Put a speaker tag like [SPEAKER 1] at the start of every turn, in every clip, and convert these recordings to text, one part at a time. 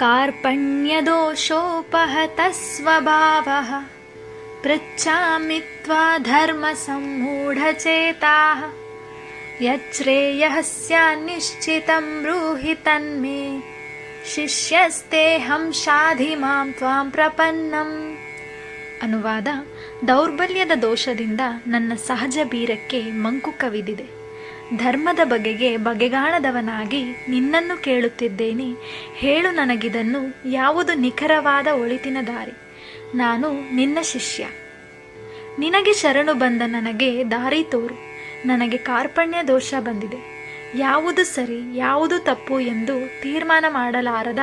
[SPEAKER 1] कार्पण्यदोषोपहतः स्वभावः पृच्छामि त्वा धर्मसम्मूढचेताः यच्छ्रेयः स्यान्निश्चितं ब्रूहि तन्मे ಶಿಷ್ಯಸ್ತೇಹಂ ಶಾಧಿ ಮಾಂ ತ್ವಾಂ ಪ್ರಪನ್ನಂ ಅನುವಾದ ದೌರ್ಬಲ್ಯದ ದೋಷದಿಂದ ನನ್ನ ಸಹಜ ಬೀರಕ್ಕೆ ಮಂಕು ಕವಿದಿದೆ ಧರ್ಮದ ಬಗೆಗೆ ಬಗೆಗಾಣದವನಾಗಿ ನಿನ್ನನ್ನು ಕೇಳುತ್ತಿದ್ದೇನೆ. ಹೇಳು ನನಗಿದನ್ನು, ಯಾವುದು ನಿಖರವಾದ ಒಳಿತಿನ ದಾರಿ. ನಾನು ನಿನ್ನ ಶಿಷ್ಯ. ನಿನಗೆ ಶರಣು ಬಂದ ನನಗೆ ದಾರಿ ತೋರು. ನನಗೆ ಕಾರ್ಪಣ್ಯ ದೋಷ ಬಂದಿದೆ. ಯಾವುದು ಸರಿ, ಯಾವುದು ತಪ್ಪು ಎಂದು ತೀರ್ಮಾನ ಮಾಡಲಾರದ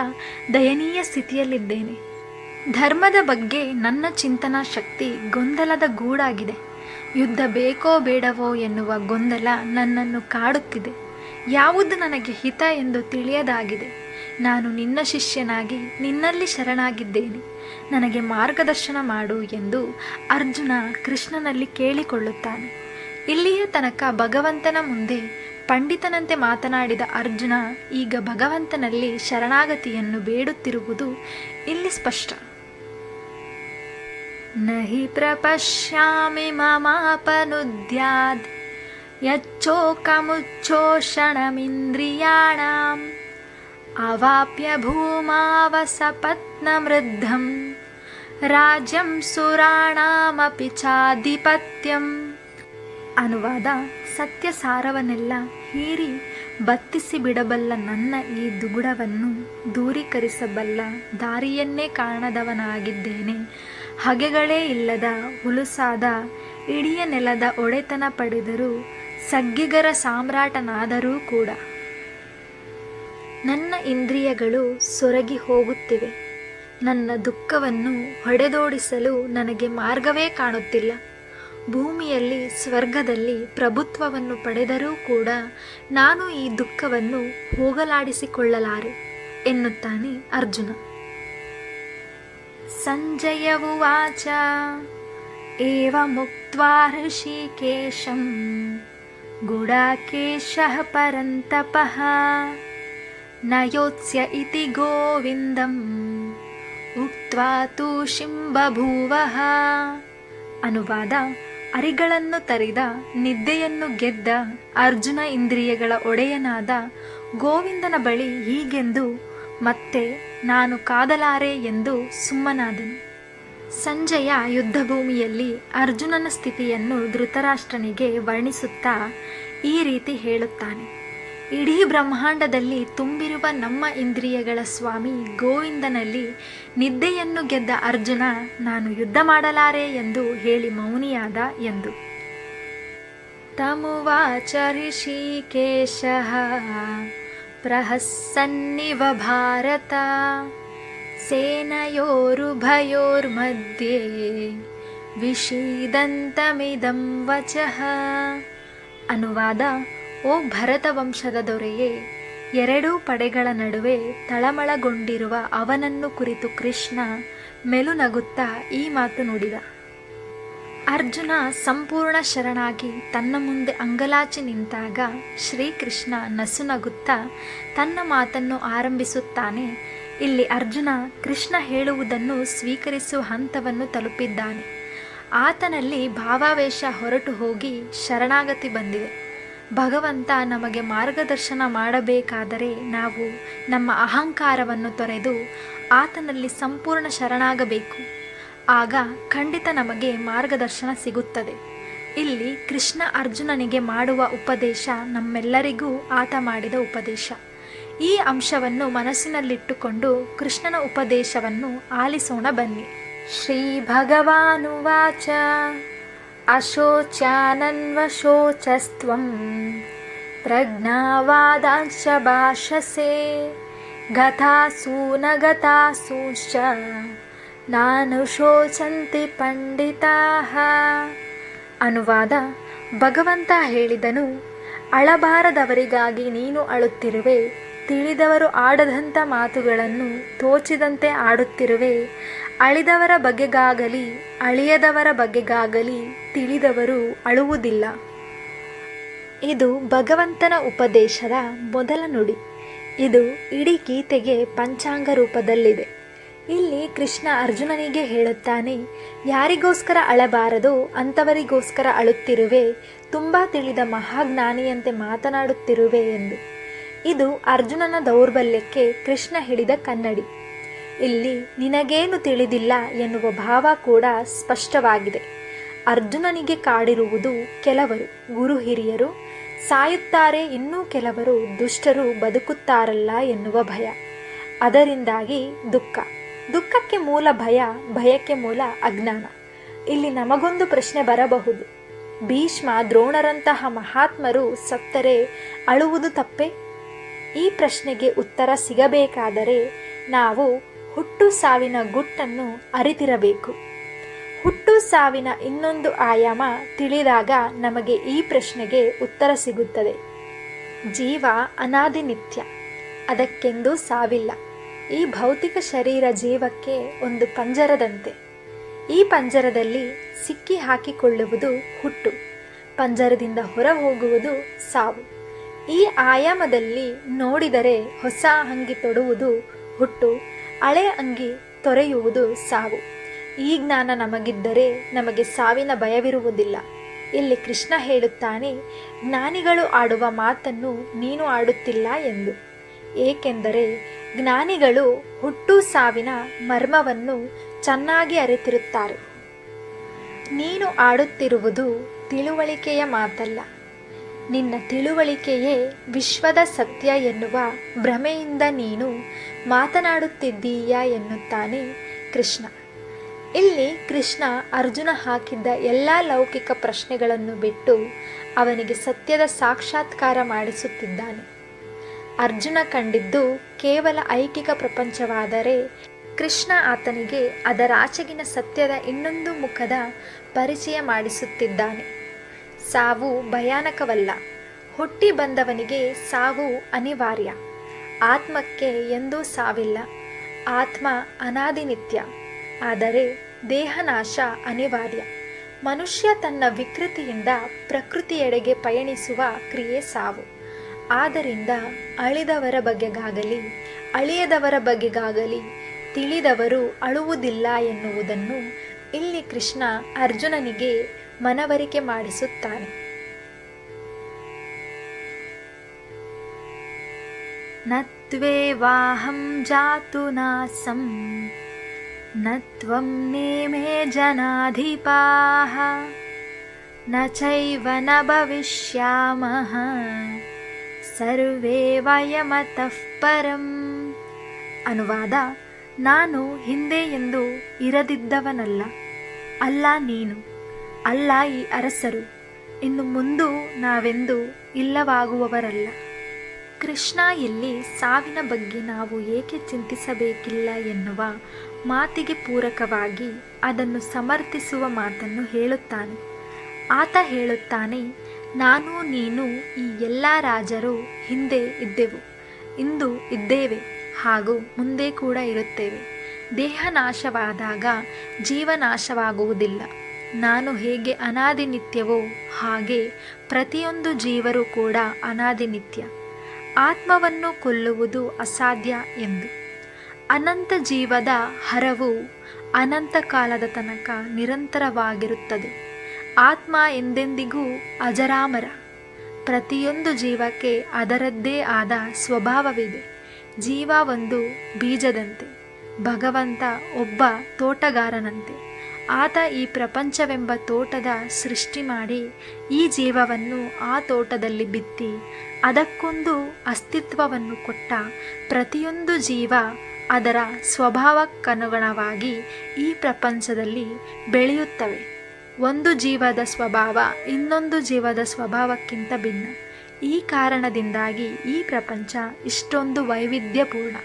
[SPEAKER 1] ದಯನೀಯ ಸ್ಥಿತಿಯಲ್ಲಿದ್ದೇನೆ. ಧರ್ಮದ ಬಗ್ಗೆ ನನ್ನ ಚಿಂತನಾ ಶಕ್ತಿ ಗೊಂದಲದ ಗೂಡಾಗಿದೆ. ಯುದ್ಧ ಬೇಕೋ ಬೇಡವೋ ಎನ್ನುವ ಗೊಂದಲ ನನ್ನನ್ನು ಕಾಡುತ್ತಿದೆ. ಯಾವುದು ನನಗೆ ಹಿತ ಎಂದು ತಿಳಿಯದಾಗಿದೆ. ನಾನು ನಿನ್ನ ಶಿಷ್ಯನಾಗಿ ನಿನ್ನಲ್ಲಿ ಶರಣಾಗಿದ್ದೇನೆ. ನನಗೆ ಮಾರ್ಗದರ್ಶನ ಮಾಡು ಎಂದು ಅರ್ಜುನ ಕೃಷ್ಣನಲ್ಲಿ ಕೇಳಿಕೊಳ್ಳುತ್ತಾನೆ. ಇಲ್ಲಿಯ ತನಕ ಭಗವಂತನ ಮುಂದೆ ಪಂಡಿತನಂತೆ ಮಾತನಾಡಿದ ಅರ್ಜುನ ಈಗ ಭಗವಂತನಲ್ಲಿ ಶರಣಾಗತಿಯನ್ನು ಬೇಡುತ್ತಿರುವುದು ಇಲ್ಲಿ ಸ್ಪಷ್ಟ. ನಹಿ ಪ್ರಪಶ್ಯಾಮಿ ಮಮಾಪನುದ್ಯಾದ್ ಯಚ್ಚೋಕಮುಚ್ಛೋಷಣಮಿಂದ್ರಿಯಾಣಾಂ ಅವಾಪ್ಯ ಭೂಮಾವಸಪತ್ನಮೃದ್ಧಂ ರಾಜ್ಯಂ ಸುರಾಣಾಮಪಿ ಚಾಧಿಪತ್ಯಂ ಅನುವಾದ ಸತ್ಯ ಸಾರವನ್ನೆಲ್ಲ ಹೀರಿ ಬತ್ತಿಸಿ ಬಿಡಬಲ್ಲ ನನ್ನ ಈ ದುಗುಡವನ್ನು ದೂರೀಕರಿಸಬಲ್ಲ ದಾರಿಯನ್ನೇ ಕಾಣದವನಾಗಿದ್ದೇನೆ. ಹಗೆಗಳೇ ಇಲ್ಲದ, ಹುಲುಸಾದ, ಇಡಿಯ ನೆಲದ ಒಡೆತನ ಪಡೆದರೂ ಸಗ್ಗಿಗರ ಸಾಮ್ರಾಟನಾದರೂ ಕೂಡ. ನನ್ನ ಇಂದ್ರಿಯಗಳು ಸೊರಗಿ ಹೋಗುತ್ತಿವೆ. ನನ್ನ ದುಃಖವನ್ನು ಹೊಡೆದೋಡಿಸಲು ನನಗೆ ಮಾರ್ಗವೇ ಕಾಣುತ್ತಿಲ್ಲ. ಭೂಮಿಯಲ್ಲಿ, ಸ್ವರ್ಗದಲ್ಲಿ ಪ್ರಭುತ್ವವನ್ನು ಪಡೆದರೂ ಕೂಡ ನಾನು ಈ ದುಃಖವನ್ನು ಹೋಗಲಾಡಿಸಿಕೊಳ್ಳಲಾರೆ, ಎನ್ನುತ್ತಾನೆ ಅರ್ಜುನ. ಸಂಜಯ ಉಚ ಮುಕ್ತ್ವಾ ಋಷಿಕೇಶಂ. ಗುಡಾಕೇಶಃ ಪರಂತಪಃ. ನಯೋತ್ಸ್ಯ ಯೋತ್ಸ್ಯ ಇತಿ ಗೋವಿಂದಂ. ತೂ ಶಿಂಬಭೂವಃ. ಅನುವಾದ, ಅರಿಗಳನ್ನು ತರಿದ, ನಿದ್ದೆಯನ್ನು ಗೆದ್ದ ಅರ್ಜುನ ಇಂದ್ರಿಯಗಳ ಒಡೆಯನಾದ ಗೋವಿಂದನ ಬಳಿ ಹೀಗೆಂದು ಮತ್ತೆ ನಾನು ಕಾದಲಾರೆ ಎಂದು ಸುಮ್ಮನಾದನು. ಸಂಜಯ ಯುದ್ಧಭೂಮಿಯಲ್ಲಿ ಅರ್ಜುನನ ಸ್ಥಿತಿಯನ್ನು ಧೃತರಾಷ್ಟ್ರನಿಗೆ ವರ್ಣಿಸುತ್ತಾ ಈ ರೀತಿ ಹೇಳುತ್ತಾನೆ. ಇಡೀ ಬ್ರಹ್ಮಾಂಡದಲ್ಲಿ ತುಂಬಿರುವ ನಮ್ಮ ಇಂದ್ರಿಯಗಳ ಸ್ವಾಮಿ ಗೋವಿಂದನಲ್ಲಿ ನಿದ್ದೆಯನ್ನು ಗೆದ್ದ ಅರ್ಜುನ ನಾನು ಯುದ್ಧ ಮಾಡಲಾರೆ ಎಂದು ಹೇಳಿ ಮೌನಿಯಾದ ಎಂದು. ತಮುವಾಚ ಋಷಿಕೇಶ ಪ್ರಹಸನ್ನಿವ ಭಾರತ. ಸೇನೆಯೋರುಭಯೋರ್ಮಧ್ಯೆ ವಿಷೀದಂತಮಿದಂ ವಚಃ. ಅನುವಾದ, ಓ ಭರತ ವಂಶದ ದೊರೆಯೇ, ಎರಡೂ ಪಡೆಗಳ ನಡುವೆ ತಳಮಳಗೊಂಡಿರುವ ಅವನನ್ನು ಕುರಿತು ಕೃಷ್ಣ ಮೆಲುನಗುತ್ತಾ ಈ ಮಾತು ನುಡಿದ. ಅರ್ಜುನ ಸಂಪೂರ್ಣ ಶರಣಾಗಿ ತನ್ನ ಮುಂದೆ ಅಂಗಲಾಚಿ ನಿಂತಾಗ ಶ್ರೀಕೃಷ್ಣ ನಸುನಗುತ್ತಾ ತನ್ನ ಮಾತನ್ನು ಆರಂಭಿಸುತ್ತಾನೆ. ಇಲ್ಲಿ ಅರ್ಜುನ ಕೃಷ್ಣ ಹೇಳುವುದನ್ನು ಸ್ವೀಕರಿಸುವ ಹಂತವನ್ನು ತಲುಪಿದ್ದಾನೆ. ಆತನಲ್ಲಿ ಭಾವಾವೇಶ ಹೊರಟು ಹೋಗಿ ಶರಣಾಗತಿ ಬಂದಿದೆ. ಭಗವಂತ ನಮಗೆ ಮಾರ್ಗದರ್ಶನ ಮಾಡಬೇಕಾದರೆ ನಾವು ನಮ್ಮ ಅಹಂಕಾರವನ್ನು ತೊರೆದು ಆತನಲ್ಲಿ ಸಂಪೂರ್ಣ ಶರಣಾಗಬೇಕು. ಆಗ ಖಂಡಿತ ನಮಗೆ ಮಾರ್ಗದರ್ಶನ ಸಿಗುತ್ತದೆ. ಇಲ್ಲಿ ಕೃಷ್ಣ ಅರ್ಜುನನಿಗೆ ಮಾಡುವ ಉಪದೇಶ ನಮ್ಮೆಲ್ಲರಿಗೂ ಆತ ಮಾಡಿದ ಉಪದೇಶ. ಈ ಅಂಶವನ್ನು ಮನಸ್ಸಿನಲ್ಲಿಟ್ಟುಕೊಂಡು ಕೃಷ್ಣನ ಉಪದೇಶವನ್ನು ಆಲಿಸೋಣ ಬನ್ನಿ. ಶ್ರೀ ಭಗವಾನುವಾಚ ಅಶೋಚಾನನ್ವಶೋಚಸ್ತ್ವಂ. ಪ್ರಜ್ಞಾವಾದಾಂಶ ಭಾಷಸೆ. ಗತಾಸೂನಗತಾಸೂಶ್ಚ ನಾನು ಶೋಚಂತಿ ಪಂಡಿತಾಹ. ಅನುವಾದ, ಭಗವಂತ ಹೇಳಿದನು, ಅಳಬಾರದವರಿಗಾಗಿ ನೀನು ಅಳುತ್ತಿರುವೆ, ತಿಳಿದವರು ಆಡದಂಥ ಮಾತುಗಳನ್ನು ತೋಚಿದಂತೆ ಆಡುತ್ತಿರುವೆ, ಅಳಿದವರ ಬಗೆಗಾಗಲಿ, ಅಳಿಯದವರ ಬಗೆಗಾಗಲಿ ತಿಳಿದವರು ಅಳುವುದಿಲ್ಲ. ಇದು ಭಗವಂತನ ಉಪದೇಶದ ಮೊದಲ ನುಡಿ. ಇದು ಇಡೀ ಗೀತೆಗೆ ಪಂಚಾಂಗ ರೂಪದಲ್ಲಿದೆ. ಇಲ್ಲಿ ಕೃಷ್ಣ ಅರ್ಜುನನಿಗೆ ಹೇಳುತ್ತಾನೆ, ಯಾರಿಗೋಸ್ಕರ ಅಳಬಾರದು? ಅಂಥವರಿಗೋಸ್ಕರ ಅಳುತ್ತಿರುವೆ. ತುಂಬ ತಿಳಿದ ಮಹಾಜ್ಞಾನಿಯಂತೆ ಮಾತನಾಡುತ್ತಿರುವೆ ಎಂದು. ಇದು ಅರ್ಜುನನ ದೌರ್ಬಲ್ಯಕ್ಕೆ ಕೃಷ್ಣ ಹಿಡಿದ ಕನ್ನಡಿ. ಇಲ್ಲಿ, ನಿನಗೇನು ತಿಳಿದಿಲ್ಲ ಎನ್ನುವ ಭಾವ ಕೂಡ ಸ್ಪಷ್ಟವಾಗಿದೆ. ಅರ್ಜುನನಿಗೆ ಕಾಡಿರುವುದು ಕೆಲವರು ಗುರು ಹಿರಿಯರು, ಸಾಯುತ್ತಾರೆ ಇನ್ನೂ ಕೆಲವರು ದುಷ್ಟರು ಬದುಕುತ್ತಾರಲ್ಲ ಎನ್ನುವ ಭಯ. ಅದರಿಂದಾಗಿ ದುಃಖ. ದುಃಖಕ್ಕೆ ಮೂಲ ಭಯ, ಭಯಕ್ಕೆ ಮೂಲ ಅಜ್ಞಾನ. ಇಲ್ಲಿ ನಮಗೊಂದು ಪ್ರಶ್ನೆ ಬರಬಹುದು. ಭೀಷ್ಮ ದ್ರೋಣರಂತಹ ಮಹಾತ್ಮರು ಸತ್ತರೆ ಅಳುವುದು ತಪ್ಪೆ? ಈ ಪ್ರಶ್ನೆಗೆ ಉತ್ತರ ಸಿಗಬೇಕಾದರೆ ನಾವು ಹುಟ್ಟು ಸಾವಿನ ಗುಟ್ಟನ್ನು ಅರಿತಿರಬೇಕು. ಹುಟ್ಟು ಸಾವಿನ ಇನ್ನೊಂದು ಆಯಾಮ ತಿಳಿದಾಗ ನಮಗೆ ಈ ಪ್ರಶ್ನೆಗೆ ಉತ್ತರ ಸಿಗುತ್ತದೆ. ಜೀವ ಅನಾದಿ ನಿತ್ಯ ಅದಕ್ಕೆಂದೂ ಸಾವಿಲ್ಲ. ಈ ಭೌತಿಕ ಶರೀರ ಜೀವಕ್ಕೆ ಒಂದು ಪಂಜರದಂತೆ. ಈ ಪಂಜರದಲ್ಲಿ ಸಿಕ್ಕಿ ಹಾಕಿಕೊಳ್ಳುವುದು ಹುಟ್ಟು. ಪಂಜರದಿಂದ ಹೊರ ಹೋಗುವುದು ಸಾವು. ಈ ಆಯಾಮದಲ್ಲಿ ನೋಡಿದರೆ ಹೊಸ ಅಂಗಿ ತೊಡುವುದು ಹುಟ್ಟು, ಹಳೆ ಅಂಗಿ ತೊರೆಯುವುದು ಸಾವು. ಈ ಜ್ಞಾನ ನಮಗಿದ್ದರೆ ನಮಗೆ ಸಾವಿನ ಭಯವಿರುವುದಿಲ್ಲ. ಇಲ್ಲಿ ಕೃಷ್ಣ ಹೇಳುತ್ತಾನೆ, ಜ್ಞಾನಿಗಳು ಆಡುವ ಮಾತನ್ನು ನೀನು ಆಡುತ್ತಿಲ್ಲ ಎಂದು. ಏಕೆಂದರೆ ಜ್ಞಾನಿಗಳು ಹುಟ್ಟು ಸಾವಿನ ಮರ್ಮವನ್ನು ಚೆನ್ನಾಗಿ ಅರಿತಿರುತ್ತಾರೆ. ನೀನು ಆಡುತ್ತಿರುವುದು ತಿಳುವಳಿಕೆಯ ಮಾತಲ್ಲ. ನಿನ್ನ ತಿಳುವಳಿಕೆಯೇ ವಿಶ್ವದ ಸತ್ಯ ಎನ್ನುವ ಭ್ರಮೆಯಿಂದ ನೀನು ಮಾತನಾಡುತ್ತಿದ್ದೀಯಾ ಎನ್ನುತ್ತಾನೆ ಕೃಷ್ಣ. ಇಲ್ಲಿ ಕೃಷ್ಣ ಅರ್ಜುನ ಹಾಕಿದ್ದ ಎಲ್ಲ ಲೌಕಿಕ ಪ್ರಶ್ನೆಗಳನ್ನು ಬಿಟ್ಟು ಅವನಿಗೆ ಸತ್ಯದ ಸಾಕ್ಷಾತ್ಕಾರ ಮಾಡಿಸುತ್ತಿದ್ದಾನೆ. ಅರ್ಜುನ ಕಂಡಿದ್ದು ಕೇವಲ ಐಕಿಕ ಪ್ರಪಂಚವಾದರೆ ಕೃಷ್ಣ ಆತನಿಗೆ ಅದರಾಚೆಗಿನ ಸತ್ಯದ ಇನ್ನೊಂದು ಮುಖದ ಪರಿಚಯ ಮಾಡಿಸುತ್ತಿದ್ದಾನೆ. ಸಾವು ಭಯಾನಕವಲ್ಲ. ಹುಟ್ಟಿ ಬಂದವನಿಗೆ ಸಾವು ಅನಿವಾರ್ಯ. ಆತ್ಮಕ್ಕೆ ಎಂದೂ ಸಾವಿಲ್ಲ. ಆತ್ಮ ಅನಾದಿನಿತ್ಯ ಆದರೆ ದೇಹನಾಶ ಅನಿವಾರ್ಯ. ಮನುಷ್ಯ ತನ್ನ ವಿಕೃತಿಯಿಂದ ಪ್ರಕೃತಿಯೆಡೆಗೆ ಪಯಣಿಸುವ ಕ್ರಿಯೆ ಸಾವು. ಆದ್ದರಿಂದ ಅಳಿದವರ ಬಗೆಗಾಗಲಿ, ಅಳಿಯದವರ ಬಗೆಗಾಗಲಿ, ತಿಳಿದವರು ಅಳುವುದಿಲ್ಲ ಎನ್ನುವುದನ್ನು ಇಲ್ಲಿ ಕೃಷ್ಣ ಅರ್ಜುನನಿಗೆ ಮನವರಿಕೆ ಮಾಡಿಸುತ್ತಾನೆ. ನತ್ವೇವಾಹಂ ಜಾತು ನಾಸಂ, ನತ್ವಂ ನೇಮೇ ಜನಾಧಿಪಾಹ, ನ ಚೈವ ನ ಭವಿಷ್ಯಾಮಃ ಸರ್ವೇ ವಯಮತಃ ಪರಂ. ಅನುವಾದ, ನಾನು ಹಿಂದೆ ಎಂದು ಇರದಿದ್ದವನಲ್ಲ. ಅಲ್ಲ ನೀನು, ಅಲ್ಲ ಈ ಅರಸರು. ಇನ್ನು ಮುಂದೂ ನಾವೆಂದು ಇಲ್ಲವಾಗುವವರಲ್ಲ. ಕೃಷ್ಣ ಇಲ್ಲಿ ಸಾವಿನ ಬಗ್ಗೆ ನಾವು ಏಕೆ ಚಿಂತಿಸಬೇಕಿಲ್ಲ ಎನ್ನುವ ಮಾತಿಗೆ ಪೂರಕವಾಗಿ ಅದನ್ನು ಸಮರ್ಥಿಸುವ ಮಾತನ್ನು ಹೇಳುತ್ತಾನೆ. ಆತ ಹೇಳುತ್ತಾನೆ ನಾನು, ನೀನು ಈ ಎಲ್ಲ ರಾಜರು ಹಿಂದೆ ಇದ್ದೆವು. ಇಂದು ಇದ್ದೇವೆ ಹಾಗೂ ಮುಂದೆ ಕೂಡ ಇರುತ್ತೇವೆ. ದೇಹ ನಾಶವಾದಾಗ ಜೀವ ನಾಶವಾಗುವುದಿಲ್ಲ. ನಾನು ಹೇಗೆ ಅನಾದಿ ನಿತ್ಯವೋ ಹಾಗೆ ಪ್ರತಿಯೊಂದು ಜೀವರು ಕೂಡ ಅನಾದಿ ನಿತ್ಯ. ಆತ್ಮವನ್ನು ಕೊಲ್ಲುವುದು ಅಸಾಧ್ಯ ಎಂದು. ಅನಂತ ಜೀವದ ಹರವು ಅನಂತ ಕಾಲದ ತನಕ ನಿರಂತರವಾಗಿರುತ್ತದೆ. ಆತ್ಮ ಎಂದೆಂದಿಗೂ ಅಜರಾಮರ. ಪ್ರತಿಯೊಂದು ಜೀವಕ್ಕೆ ಅದರದ್ದೇ ಆದ ಸ್ವಭಾವವಿದೆ. ಜೀವ ಒಂದು ಬೀಜದಂತೆ. ಭಗವಂತ ಒಬ್ಬ ತೋಟಗಾರನಂತೆ. ಆತ ಈ ಪ್ರಪಂಚವೆಂಬ ತೋಟದ ಸೃಷ್ಟಿ ಮಾಡಿ ಈ ಜೀವವನ್ನು ಆ ತೋಟದಲ್ಲಿ ಬಿತ್ತಿ, ಅದಕ್ಕೊಂದು ಅಸ್ತಿತ್ವವನ್ನು ಕೊಟ್ಟ ಪ್ರತಿಯೊಂದು ಜೀವ ಅದರ ಸ್ವಭಾವಕ್ಕನುಗುಣವಾಗಿ ಈ ಪ್ರಪಂಚದಲ್ಲಿ ಬೆಳೆಯುತ್ತವೆ. ಒಂದು ಜೀವದ ಸ್ವಭಾವ ಇನ್ನೊಂದು ಜೀವದ ಸ್ವಭಾವಕ್ಕಿಂತ ಭಿನ್ನ. ಈ ಕಾರಣದಿಂದಾಗಿ ಈ ಪ್ರಪಂಚ ಇಷ್ಟೊಂದು ವೈವಿಧ್ಯಪೂರ್ಣ.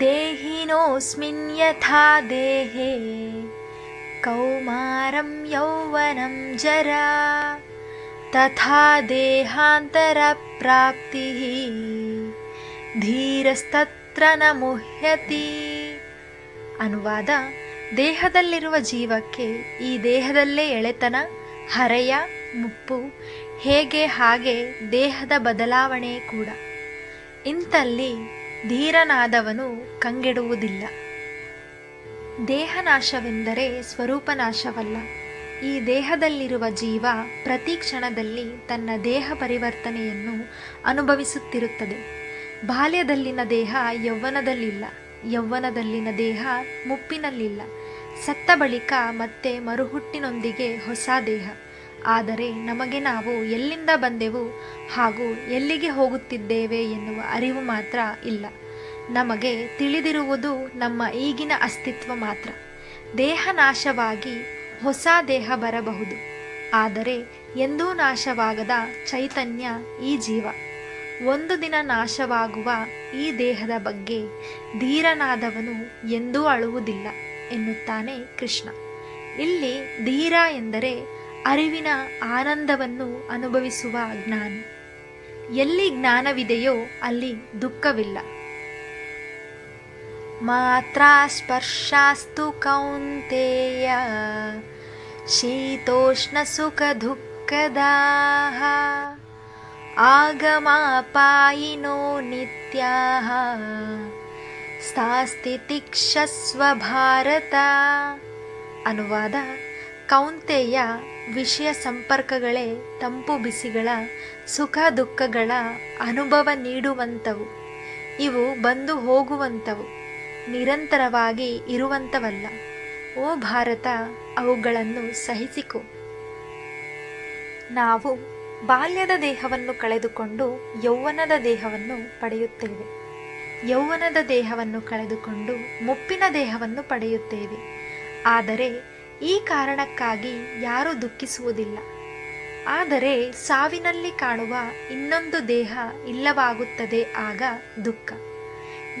[SPEAKER 1] ದೇಹಿನೋಸ್ಮಿನ್ ಯಥಾ ದೇಹೇ ಕೌಮಾರಂ ಯೌವನಂ ಜರ ತಥಾ ದೇಹಾಂತರ ಪ್ರಾಪ್ತಿ ಧೀರಸ್ತತ್ರ ನ ಮುಹ್ಯತಿ ಅನುವಾದ ದೇಹದಲ್ಲಿರುವ ಜೀವಕ್ಕೆ ಈ ದೇಹದಲ್ಲೇ ಎಳೆತನ, ಹರೆಯ, ಮುಪ್ಪು, ಹೇಗೆ ಹಾಗೆ ದೇಹದ ಬದಲಾವಣೆ ಕೂಡ. ಇಂತಲ್ಲಿ ಧೀರನಾದವನು ಕಂಗೆಡುವುದಿಲ್ಲ. ದೇಹನಾಶವೆಂದರೆ ಸ್ವರೂಪನಾಶವಲ್ಲ. ಈ ದೇಹದಲ್ಲಿರುವ ಜೀವ ಪ್ರತಿ ಕ್ಷಣದಲ್ಲಿ ತನ್ನ ದೇಹ ಪರಿವರ್ತನೆಯನ್ನು ಅನುಭವಿಸುತ್ತಿರುತ್ತದೆ. ಬಾಲ್ಯದಲ್ಲಿನ ದೇಹ ಯೌವನದಲ್ಲಿಲ್ಲ, ಯೌವನದಲ್ಲಿನ ದೇಹ ಮುಪ್ಪಿನಲ್ಲಿಲ್ಲ. ಸತ್ತ ಬಳಿಕ ಮತ್ತೆ ಮರುಹುಟ್ಟಿನೊಂದಿಗೆ ಹೊಸ ದೇಹ. ಆದರೆ ನಮಗೆ ನಾವು ಎಲ್ಲಿಂದ ಬಂದೆವು ಹಾಗೂ ಎಲ್ಲಿಗೆ ಹೋಗುತ್ತಿದ್ದೇವೆ ಎನ್ನುವ ಅರಿವು ಮಾತ್ರ ಇಲ್ಲ. ನಮಗೆ ತಿಳಿದಿರುವುದು ನಮ್ಮ ಈಗಿನ ಅಸ್ತಿತ್ವ ಮಾತ್ರ. ದೇಹ ನಾಶವಾಗಿ ಹೊಸ ದೇಹ ಬರಬಹುದು. ಆದರೆ ಎಂದೂ ನಾಶವಾಗದ ಚೈತನ್ಯ ಈ ಜೀವ. ಒಂದು ದಿನ ನಾಶವಾಗುವ ಈ ದೇಹದ ಬಗ್ಗೆ ಧೀರನಾದವನು ಎಂದೂ ಅಳುವುದಿಲ್ಲ. ಎನ್ನುತ್ತಾನೆ ಕೃಷ್ಣ. ಇಲ್ಲಿ ಧೀರ ಎಂದರೆ ಅರಿವಿನ ಆನಂದವನ್ನು ಅನುಭವಿಸುವ ಜ್ಞಾನ. ಎಲ್ಲಿ ಜ್ಞಾನವಿದೆಯೋ ಅಲ್ಲಿ ದುಃಖವಿಲ್ಲ. ಮಾತ್ರ ಸ್ಪರ್ಶಾಸ್ತು ಕೌಂತೆಯ, ಶೀತೋಷ್ಣ ಸುಖ ದುಃಖದಾಹ ಆಗಮಾಪಾಯಿನೋ ನಿತ್ಯಾಹ. ಸ್ಥಾಸ್ತಿತಿಕ್ಷಸ್ವ ಭಾರತ. ಅನುವಾದ, ಕೌಂತೆಯ ವಿಷಯ ಸಂಪರ್ಕಗಳೇ ತಂಪು ಬಿಸಿಗಳ ಸುಖ ದುಃಖಗಳ ಅನುಭವ ನೀಡುವಂಥವು ಇವು ಬಂದು ಹೋಗುವಂಥವು ನಿರಂತರವಾಗಿ ಇರುವಂಥವಲ್ಲ ಓ ಭಾರತ, ಅವುಗಳನ್ನು ಸಹಿಸಿಕೊ. ನಾವು ಬಾಲ್ಯದ ದೇಹವನ್ನು ಕಳೆದುಕೊಂಡು ಯೌವನದ ದೇಹವನ್ನು ಪಡೆಯುತ್ತೇವೆ. ಯೌವನದ ದೇಹವನ್ನು ಕಳೆದುಕೊಂಡು ಮುಪ್ಪಿನ ದೇಹವನ್ನು ಪಡೆಯುತ್ತೇವೆ. ಆದರೆ ಈ ಕಾರಣಕ್ಕಾಗಿ ಯಾರೂ ದುಃಖಿಸುವುದಿಲ್ಲ. ಆದರೆ ಸಾವಿನಲ್ಲಿ ಕಾಣುವ ಇನ್ನೊಂದು ದೇಹ ಇಲ್ಲವಾಗುತ್ತದೆ ಆಗ ದುಃಖ.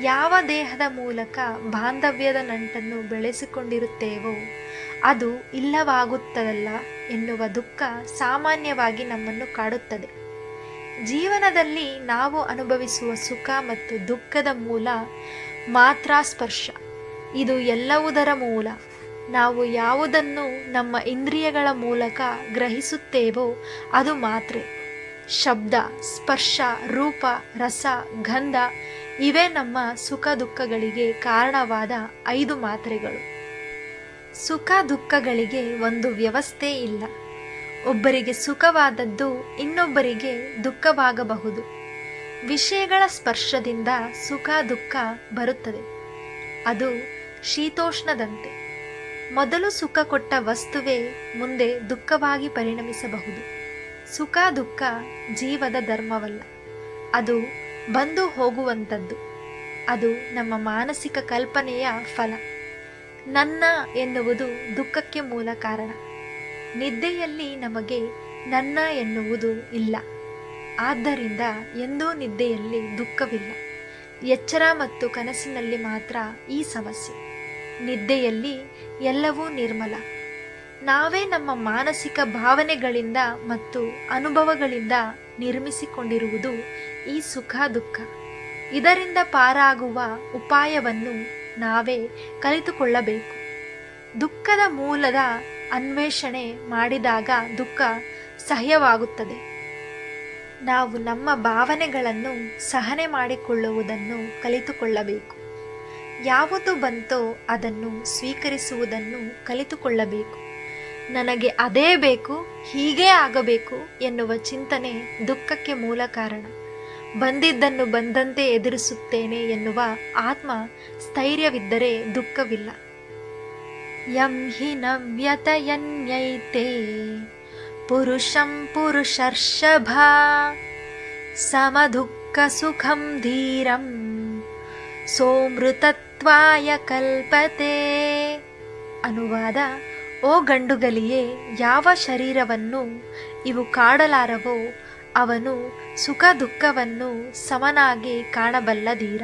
[SPEAKER 1] ಯಾವ ದೇಹದ ಮೂಲಕ ಬಾಂಧವ್ಯದ ನಂಟನ್ನು ಬೆಳೆಸಿಕೊಂಡಿರುತ್ತೇವೋ ಅದು ಇಲ್ಲವಾಗುತ್ತದಲ್ಲ ಎನ್ನುವ ದುಃಖ ಸಾಮಾನ್ಯವಾಗಿ ನಮ್ಮನ್ನು ಕಾಡುತ್ತದೆ. ಜೀವನದಲ್ಲಿ ನಾವು ಅನುಭವಿಸುವ ಸುಖ ಮತ್ತು ದುಃಖದ ಮೂಲ ಮಾತ್ರ ಸ್ಪರ್ಶ ಇದು ಎಲ್ಲವುದರ ಮೂಲ. ನಾವು ಯಾವುದನ್ನು ನಮ್ಮ ಇಂದ್ರಿಯಗಳ ಮೂಲಕ ಗ್ರಹಿಸುತ್ತೇವೋ ಅದು ಮಾತ್ರೆ. ಶಬ್ದ, ಸ್ಪರ್ಶ, ರೂಪ, ರಸ, ಗಂಧ ಇವೇ ನಮ್ಮ ಸುಖ ದುಃಖಗಳಿಗೆ ಕಾರಣವಾದ ಐದು ಮಾತ್ರೆಗಳು. ಸುಖ ದುಃಖಗಳಿಗೆ ಒಂದು ವ್ಯವಸ್ಥೆ ಇಲ್ಲ. ಒಬ್ಬರಿಗೆ ಸುಖವಾದದ್ದು ಇನ್ನೊಬ್ಬರಿಗೆ ದುಃಖವಾಗಬಹುದು. ವಿಷಯಗಳ ಸ್ಪರ್ಶದಿಂದ ಸುಖ ದುಃಖ ಬರುತ್ತದೆ. ಅದು ಶೀತೋಷ್ಣದಂತೆ. ಮೊದಲು ಸುಖ ಕೊಟ್ಟ ವಸ್ತುವೇ ಮುಂದೆ ದುಃಖವಾಗಿ ಪರಿಣಮಿಸಬಹುದು. ಸುಖ ದುಃಖ ಜೀವದ ಧರ್ಮವಲ್ಲ. ಅದು ಬಂದು ಹೋಗುವಂಥದ್ದು. ಅದು ನಮ್ಮ ಮಾನಸಿಕ ಕಲ್ಪನೆಯ ಫಲ. ನನ್ನ ಎನ್ನುವುದು ದುಃಖಕ್ಕೆ ಮೂಲ ಕಾರಣ. ನಿದ್ದೆಯಲ್ಲಿ ನಮಗೆ ನನ್ನ ಎನ್ನುವುದು ಇಲ್ಲ. ಆದ್ದರಿಂದ ಎಂದೂ ನಿದ್ದೆಯಲ್ಲಿ ದುಃಖವಿಲ್ಲ. ಎಚ್ಚರ ಮತ್ತು ಕನಸಿನಲ್ಲಿ ಮಾತ್ರ ಈ ಸಮಸ್ಯೆ. ನಿದ್ದೆಯಲ್ಲಿ ಎಲ್ಲವೂ ನಿರ್ಮಲ. ನಾವೇ ನಮ್ಮ ಮಾನಸಿಕ ಭಾವನೆಗಳಿಂದ ಮತ್ತು ಅನುಭವಗಳಿಂದ ನಿರ್ಮಿಸಿಕೊಂಡಿರುವುದು ಈ ಸುಖ ದುಃಖ. ಇದರಿಂದ ಪಾರಾಗುವ ಉಪಾಯವನ್ನು ನಾವೇ ಕಲಿತುಕೊಳ್ಳಬೇಕು. ದುಃಖದ ಮೂಲದ ಅನ್ವೇಷಣೆ ಮಾಡಿದಾಗ ದುಃಖ ಸಹ್ಯವಾಗುತ್ತದೆ. ನಾವು ನಮ್ಮ ಭಾವನೆಗಳನ್ನು ಸಹನೆ ಮಾಡಿಕೊಳ್ಳುವುದನ್ನು ಕಲಿತುಕೊಳ್ಳಬೇಕು. ಯಾವುದು ಬಂತೋ ಅದನ್ನು ಸ್ವೀಕರಿಸುವುದನ್ನು ಕಲಿತುಕೊಳ್ಳಬೇಕು. ನನಗೆ ಅದೇ ಬೇಕು, ಹೀಗೇ ಆಗಬೇಕು ಎನ್ನುವ ಚಿಂತನೆ ದುಃಖಕ್ಕೆ ಮೂಲ ಕಾರಣ. ಬಂದಿದ್ದನ್ನು ಬಂದಂತೆ ಎದುರಿಸುತ್ತೇನೆ ಎನ್ನುವ ಆತ್ಮ ಸ್ಥೈರ್ಯವಿದ್ದರೆ ದುಃಖವಿಲ್ಲ. ಯಂ ಹಿ ನ ವ್ಯತಯನ್ಯೈತೆ ಪುರುಷಂ ಪುರುಷರ್ಷಭ ಸಮದುಃಖ ಸುಖಂ ಧೀರಂ ಸೋಮೃತತ್ವಾಯ ಕಲ್ಪತೆ ಅನುವಾದ ಓ ಗಂಡುಗಲಿಯೇ ಯಾವ ಶರೀರವನ್ನು ಇವು ಕಾಡಲಾರವೋ, ಅವನು ಸುಖ ದುಃಖವನ್ನು ಸಮನಾಗಿ ಕಾಣಬಲ್ಲ ಧೀರ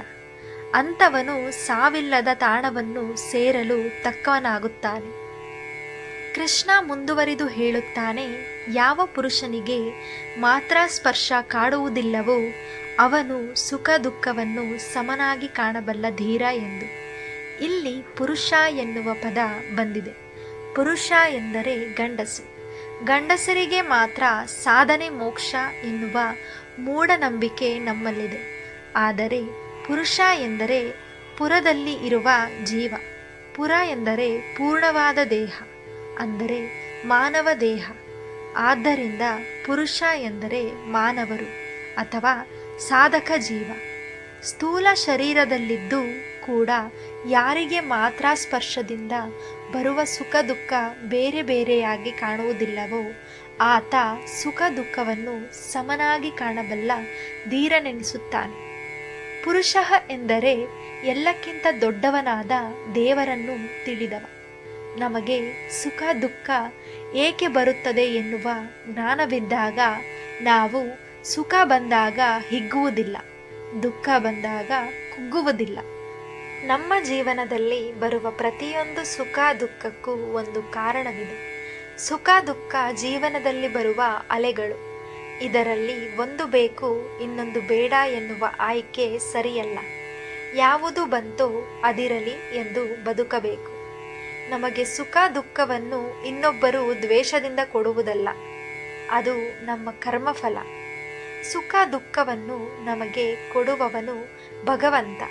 [SPEAKER 1] ಅಂಥವನು ಸಾವಿಲ್ಲದ ತಾಣವನ್ನು ಸೇರಲು ತಕ್ಕವನಾಗುತ್ತಾನೆ. ಕೃಷ್ಣ ಮುಂದುವರಿದು ಹೇಳುತ್ತಾನೆ, ಯಾವ ಪುರುಷನಿಗೆ ಮಾತ್ರ ಸ್ಪರ್ಶ ಕಾಡುವುದಿಲ್ಲವೋ ಅವನು ಸುಖ ದುಃಖವನ್ನು ಸಮನಾಗಿ ಕಾಣಬಲ್ಲ ಧೀರ ಎಂದು. ಇಲ್ಲಿ ಪುರುಷ ಎನ್ನುವ ಪದ ಬಂದಿದೆ. ಪುರುಷ ಎಂದರೆ ಗಂಡಸು. ಗಂಡಸರಿಗೆ ಮಾತ್ರ ಸಾಧನೆ ಮೋಕ್ಷ ಎನ್ನುವ ಮೂಢನಂಬಿಕೆ ನಮ್ಮಲ್ಲಿದೆ. ಆದರೆ ಪುರುಷ ಎಂದರೆ ಪುರದಲ್ಲಿ ಇರುವ ಜೀವ. ಪುರ ಎಂದರೆ ಪೂರ್ಣವಾದ ದೇಹ, ಅಂದರೆ ಮಾನವ ದೇಹ. ಆದ್ದರಿಂದ ಪುರುಷ ಎಂದರೆ ಮಾನವರು ಅಥವಾ ಸಾಧಕ ಜೀವ. ಸ್ಥೂಲ ಶರೀರದಲ್ಲಿದ್ದು ಕೂಡ ಯಾರಿಗೆ ಮಾತ್ರ ಸ್ಪರ್ಶದಿಂದ ಬರುವ ಸುಖ ದುಃಖ ಬೇರೆ ಬೇರೆಯಾಗಿ ಕಾಣುವುದಿಲ್ಲವೋ, ಆತ ಸುಖ ದುಃಖವನ್ನು ಸಮನಾಗಿ ಕಾಣಬಲ್ಲ ಧೀರನೆನಿಸುತ್ತಾನೆ. ಪುರುಷ ಎಂದರೆ ಎಲ್ಲಕ್ಕಿಂತ ದೊಡ್ಡವನಾದ ದೇವರನ್ನು ತಿಳಿದವ. ನಮಗೆ ಸುಖ ದುಃಖ ಏಕೆ ಬರುತ್ತದೆ ಎನ್ನುವ ಜ್ಞಾನವಿದ್ದಾಗ ನಾವು ಸುಖ ಬಂದಾಗ ಹಿಗ್ಗುವುದಿಲ್ಲ, ದುಃಖ ಬಂದಾಗ ಕುಗ್ಗುವುದಿಲ್ಲ. ನಮ್ಮ ಜೀವನದಲ್ಲಿ ಬರುವ ಪ್ರತಿಯೊಂದು ಸುಖ ದುಃಖಕ್ಕೂ ಒಂದು ಕಾರಣವಿದೆ. ಸುಖ ದುಃಖ ಜೀವನದಲ್ಲಿ ಬರುವ ಅಲೆಗಳು. ಇದರಲ್ಲಿ ಒಂದು ಬೇಕು, ಇನ್ನೊಂದು ಬೇಡ ಎನ್ನುವ ಆಯ್ಕೆ ಸರಿಯಲ್ಲ. ಯಾವುದು ಬಂತೋ ಅದಿರಲಿ ಎಂದು ಬದುಕಬೇಕು. ನಮಗೆ ಸುಖ ದುಃಖವನ್ನು ಇನ್ನೊಬ್ಬರು ದ್ವೇಷದಿಂದ ಕೊಡುವುದಲ್ಲ, ಅದು ನಮ್ಮ ಕರ್ಮಫಲ. ಸುಖ ದುಃಖವನ್ನು ನಮಗೆ ಕೊಡುವವನು ಭಗವಂತ.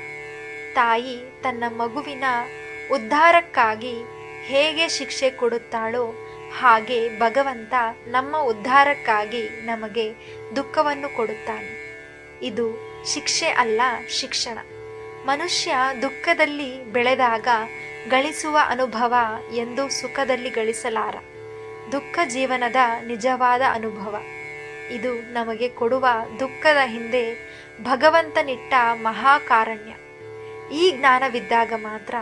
[SPEAKER 1] ತಾಯಿ ತನ್ನ ಮಗುವಿನ ಉದ್ಧಾರಕ್ಕಾಗಿ ಹೇಗೆ ಶಿಕ್ಷೆ ಕೊಡುತ್ತಾಳೋ ಹಾಗೆ ಭಗವಂತ ನಮ್ಮ ಉದ್ಧಾರಕ್ಕಾಗಿ ನಮಗೆ ದುಃಖವನ್ನು ಕೊಡುತ್ತಾನೆ. ಇದು ಶಿಕ್ಷೆ ಅಲ್ಲ, ಶಿಕ್ಷಣ. ಮನುಷ್ಯ ದುಃಖದಲ್ಲಿ ಬೆಳೆದಾಗ ಗಳಿಸುವ ಅನುಭವ ಎಂದು ಸುಖದಲ್ಲಿ ಗಳಿಸಲಾರ. ದುಃಖ ಜೀವನದ ನಿಜವಾದ ಅನುಭವ. ಇದು ನಮಗೆ ಕೊಡುವ ದುಃಖದ ಹಿಂದೆ ಭಗವಂತನಿಟ್ಟ ಮಹಾಕಾರಣ್ಯ. ಈ ಜ್ಞಾನವಿದ್ದಾಗ ಮಾತ್ರ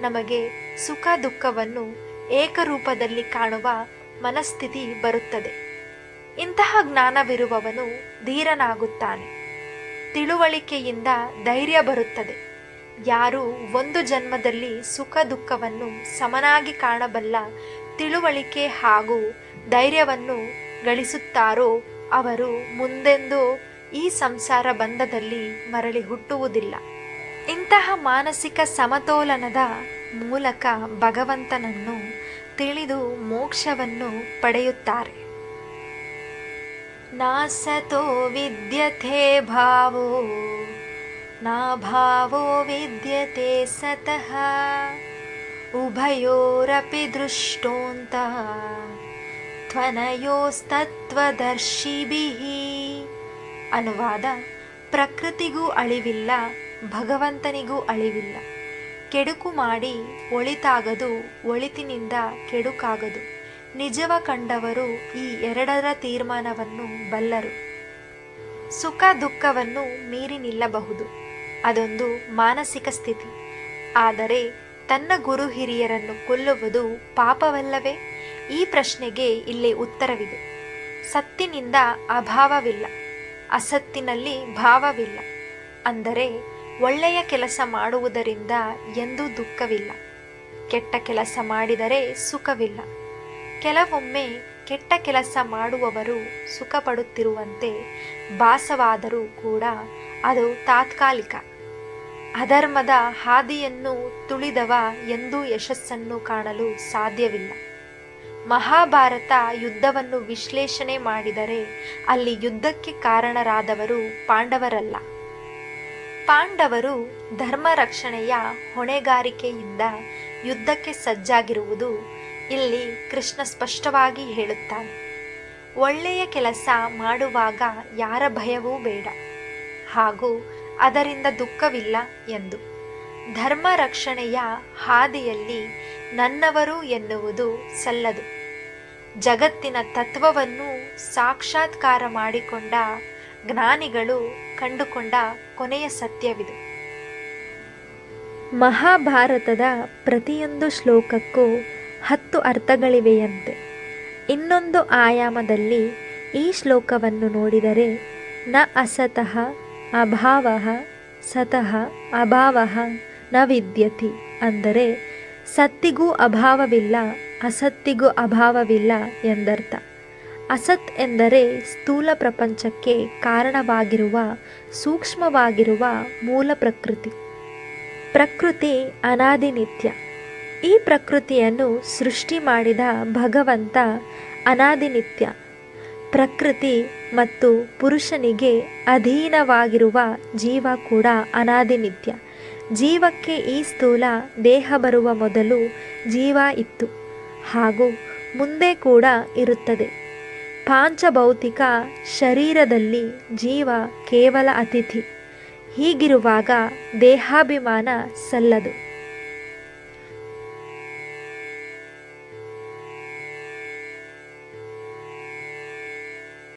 [SPEAKER 1] ನಮಗೆ ಸುಖ ದುಃಖವನ್ನು ಏಕರೂಪದಲ್ಲಿ ಕಾಣುವ ಮನಸ್ಥಿತಿ ಬರುತ್ತದೆ. ಇಂತಹ ಜ್ಞಾನವಿರುವವನು ಧೀರನಾಗುತ್ತಾನೆ. ತಿಳುವಳಿಕೆಯಿಂದ ಧೈರ್ಯ ಬರುತ್ತದೆ. ಯಾರು ಒಂದು ಜನ್ಮದಲ್ಲಿ ಸುಖ ದುಃಖವನ್ನು ಸಮನಾಗಿ ಕಾಣಬಲ್ಲ ತಿಳುವಳಿಕೆ ಹಾಗೂ ಧೈರ್ಯವನ್ನು ಗಳಿಸುತ್ತಾರೋ ಅವರು ಮುಂದೆಂದೂ ಈ ಸಂಸಾರ ಬಂಧದಲ್ಲಿ ಮರಳಿ ಹುಟ್ಟುವುದಿಲ್ಲ. ಇಂತಹ ಮಾನಸಿಕ ಸಮತೋಲನದ ಮೂಲಕ ಭಗವಂತನನ್ನು ತಿಳಿದು ಮೋಕ್ಷವನ್ನು ಪಡೆಯುತ್ತಾರೆ. ನಾಸತೋ ವಿದ್ಯತೆ ಭಾವೋ, ನಾ ಭಾವೋ ವಿದ್ಯತೆ ಸತಃ, ಉಭಯೋರಪಿ ದೃಷ್ಟೋಂತ ತ್ವನಯೋಸ್ತತ್ವದರ್ಶಿಭಿಃ ಅನುವಾದ ಪ್ರಕೃತಿಗೂ ಅಳಿವಿಲ್ಲ, ಭಗವಂತನಿಗೂ ಅಳಿವಿಲ್ಲ. ಕೆಡುಕು ಮಾಡಿ ಒಳಿತಾಗದು, ಒಳಿತಿನಿಂದ ಕೆಡುಕಾಗದು. ನಿಜವ ಕಂಡವರು ಈ ಎರಡರ ತೀರ್ಮಾನವನ್ನು ಬಲ್ಲರು. ಸುಖ ದುಃಖವನ್ನು ಮೀರಿ ನಿಲ್ಲಬಹುದು. ಅದೊಂದು ಮಾನಸಿಕ ಸ್ಥಿತಿ. ಆದರೆ ತನ್ನ ಗುರು ಹಿರಿಯರನ್ನು ಕೊಲ್ಲುವುದು ಪಾಪವಲ್ಲವೇ? ಈ ಪ್ರಶ್ನೆಗೆ ಇಲ್ಲಿ ಉತ್ತರವಿದೆ. ಸತ್ತಿನಿಂದ ಅಭಾವವಿಲ್ಲ. ಅಸತ್ತಿನಲ್ಲಿ ಭಾವವಿಲ್ಲ. ಅಂದರೆ ಒಳ್ಳೆಯ ಕೆಲಸ ಮಾಡುವುದರಿಂದ ಎಂದೂ ದುಃಖವಿಲ್ಲ. ಕೆಟ್ಟ ಕೆಲಸ ಮಾಡಿದರೆ ಸುಖವಿಲ್ಲ. ಕೆಲವೊಮ್ಮೆ ಕೆಟ್ಟ ಕೆಲಸ ಮಾಡುವವರು ಸುಖಪಡುತ್ತಿರುವಂತೆ ಭಾಸವಾದರೂ ಕೂಡ ಅದು ತಾತ್ಕಾಲಿಕ. ಅಧರ್ಮದ ಹಾದಿಯನ್ನು ತುಳಿದವ ಎಂದೂ ಯಶಸ್ಸನ್ನು ಕಾಣಲು ಸಾಧ್ಯವಿಲ್ಲ. ಮಹಾಭಾರತ ಯುದ್ಧವನ್ನು ವಿಶ್ಲೇಷಣೆ ಮಾಡಿದರೆ ಅಲ್ಲಿ ಯುದ್ಧಕ್ಕೆ ಕಾರಣರಾದವರು ಪಾಂಡವರಲ್ಲ. ಪಾಂಡವರು ಧರ್ಮ ರಕ್ಷಣೆಯ ಹೊಣೆಗಾರಿಕೆಯಿಂದ ಯುದ್ಧಕ್ಕೆ ಸಜ್ಜಾಗಿರುವುದು ಇಲ್ಲಿ ಕೃಷ್ಣ ಸ್ಪಷ್ಟವಾಗಿ ಹೇಳುತ್ತಾನೆ. ಒಳ್ಳೆಯ ಕೆಲಸ ಮಾಡುವಾಗ ಯಾರ ಭಯವೂ ಬೇಡ. ಹಾಗೂ ಅದರಿಂದ ದುಃಖವಿಲ್ಲ ಎಂದು. ಧರ್ಮ ರಕ್ಷಣೆಯ ಹಾದಿಯಲ್ಲಿ ನನ್ನವರು ಎನ್ನುವುದು ಸಲ್ಲದು. ಜಗತ್ತಿನ ತತ್ವವನ್ನು ಸಾಕ್ಷಾತ್ಕಾರ ಮಾಡಿಕೊಂಡ ಜ್ಞಾನಿಗಳು ಕಂಡುಕೊಂಡ ಕೊನೆಯ ಸತ್ಯವಿದು. ಮಹಾಭಾರತದ ಪ್ರತಿಯೊಂದು ಶ್ಲೋಕಕ್ಕೂ ಹತ್ತು ಅರ್ಥಗಳಿವೆಯಂತೆ. ಇನ್ನೊಂದು ಆಯಾಮದಲ್ಲಿ ಈ ಶ್ಲೋಕವನ್ನು ನೋಡಿದರೆ ನ ಅಸತಃ, ಅಭಾವ, ಸತಃ, ಅಭಾವ ನ ವಿದ್ಯತಿ ಅಂದರೆ ಸತ್ತಿಗೂ ಅಭಾವವಿಲ್ಲ, ಅಸತ್ತಿಗೂ ಅಭಾವವಿಲ್ಲ ಎಂದರ್ಥ. ಅಸತ್ ಎಂದರೆ ಸ್ಥೂಲ ಪ್ರಪಂಚಕ್ಕೆ ಕಾರಣವಾಗಿರುವ, ಸೂಕ್ಷ್ಮವಾಗಿರುವ ಮೂಲ ಪ್ರಕೃತಿ. ಪ್ರಕೃತಿ ಅನಾದಿನಿತ್ಯ ಈ ಪ್ರಕೃತಿಯನ್ನು ಸೃಷ್ಟಿ ಮಾಡಿದ ಭಗವಂತ ಅನಾದಿನಿತ್ಯ ಪ್ರಕೃತಿ ಮತ್ತು ಪುರುಷನಿಗೆ ಅಧೀನವಾಗಿರುವ ಜೀವ ಕೂಡ ಅನಾದಿನಿತ್ಯ ಜೀವಕ್ಕೆ ಈ ಸ್ಥೂಲ ದೇಹ ಬರುವ ಮೊದಲು ಜೀವ ಇತ್ತು. ಹಾಗೂ ಮುಂದೆ ಕೂಡ ಇರುತ್ತದೆ. ಪಾಂಚಭೌತಿಕ ಶರೀರದಲ್ಲಿ ಜೀವ ಕೇವಲ ಅತಿಥಿ. ಹೀಗಿರುವಾಗ ದೇಹಾಭಿಮಾನ ಸಲ್ಲದು.